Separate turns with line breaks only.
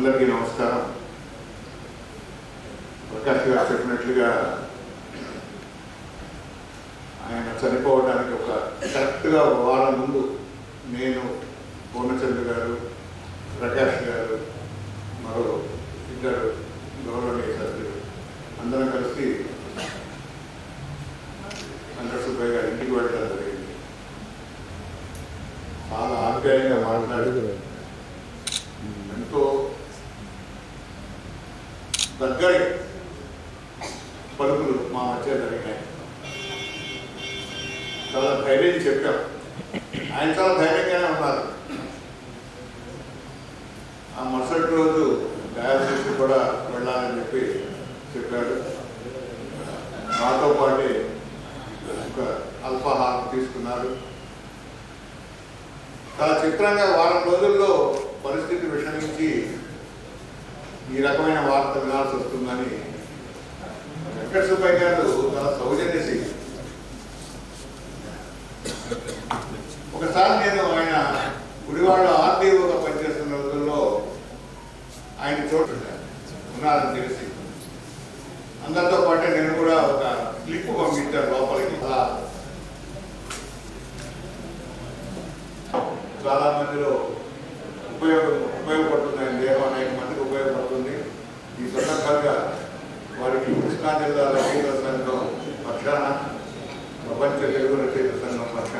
అందరికీ నమస్కారం ప్రకాష్ గారు చెప్పినట్లుగా ఆయన చనిపోవడానికి ఒక కరెక్ట్గా ఒక వారం ముందు నేను పూర్ణచంద్ర గారు ప్రకాష్ గారు మరో ఇద్దరు గౌరవనీయ సభ్యులు అందరం కలిసి సుబ్బయ్య గారి ఇంటికి వెళ్ళడం జరిగింది చాలా ఆప్యాయంగా మాట్లాడి ఎంతో దగ్గరి పలుకులు మా మధ్య జరిగినాయి. చాలా ధైర్యం చెప్పాం. ఆయన చాలా ధైర్యంగానే ఉన్నారు. ఆ మరుసటి రోజు డయాలసిస్ కూడా వెళ్ళాలని చెప్పి చెప్పాడు. మాతో పాటే ఒక అల్పాహారం తీసుకున్నారు. చాలా చిత్రంగా వారం రోజుల్లో పరిస్థితి విషమించి ఈ రకమైన వార్త వినాల్సి వస్తుందని వెంకట సుబ్బయ్య గారు చాలా సౌజన్యశీలి ఒకసారి నేను ఆయన గుడివాడ ఆర్డీఓగా పనిచేస్తున్న రోజుల్లో ఆయన చోటు ఉన్నారని తెలిసి అందరితో పాటే నేను కూడా ఒక క్లిప్ పంపించాను లోపలికి. అలా చాలా మందిలో ఉపయోగం ಕಾಲದಿಂದ ರೈತರನ್ನು ಪಕ್ಷ ಪ್ರಪಂಚದಲ್ಲೂ ರೈತರನ್ನು ಪಕ್ಷ